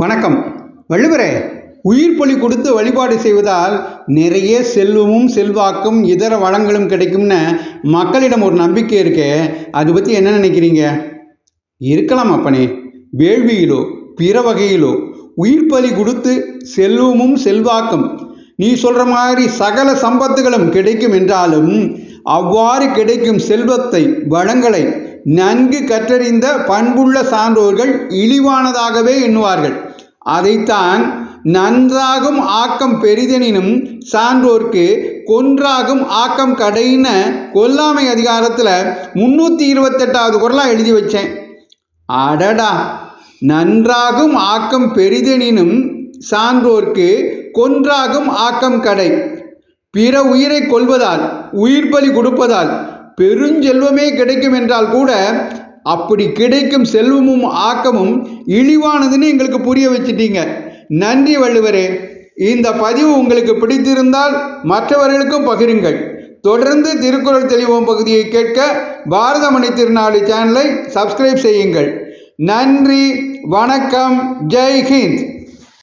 வணக்கம். வள்ளுவரே உயிர் பலி கொடுத்து வழிபாடு செய்வதால் நிறைய செல்வமும் செல்வாக்கும் இதர வளங்களும் கிடைக்கும்னு மக்களிடம் ஒரு நம்பிக்கை இருக்கே. அதை பற்றி என்ன நினைக்கிறீங்க? இருக்கலாம் அப்பனே. வேள்வியிலோ பிற வகையிலோ உயிர் பலி கொடுத்து செல்வமும் செல்வாக்கும் நீ சொல்கிற மாதிரி சகல சம்பத்துகளும் கிடைக்கும் என்றாலும் அவ்வாறு கிடைக்கும் செல்வத்தை வளங்களை நன்கு கற்றறிந்த பண்புள்ள சான்றோர்கள் இழிவானதாகவே எண்ணுவார்கள். அதைத்தான் நன்றாகும் ஆக்கம் பெரிதெனினும் சான்றோர்க்கு கொன்றாகும் ஆக்கம் கடையின கொல்லாமை அதிகாரத்தில் முந்நூற்றி இருபத்தெட்டாவது குரலாக எழுதி வச்சேன். அடடா! நன்றாகும் ஆக்கம் பெரிதெனினும் சான்றோர்க்கு கொன்றாகும் ஆக்கம் கடை. பிற உயிரை கொள்வதால் உயிர் பலி கொடுப்பதால் பெருஞ்செல்வமே கிடைக்கும் என்றால் கூட அப்படி கிடைக்கும் செல்வமும் ஆக்கமும் இழிவானதுன்னு எங்களுக்கு புரிய வச்சிட்டீங்க. நன்றி வள்ளுவரே. இந்த பதிவு உங்களுக்கு பிடித்திருந்தால் மற்றவர்களுக்கும் பகிருங்கள். தொடர்ந்து திருக்குறள் தெளிவோம் பகுதியை கேட்க பாரதமணி திருநாடு சேனலை சப்ஸ்கிரைப் செய்யுங்கள். நன்றி வணக்கம் ஜெய்ஹிந்த்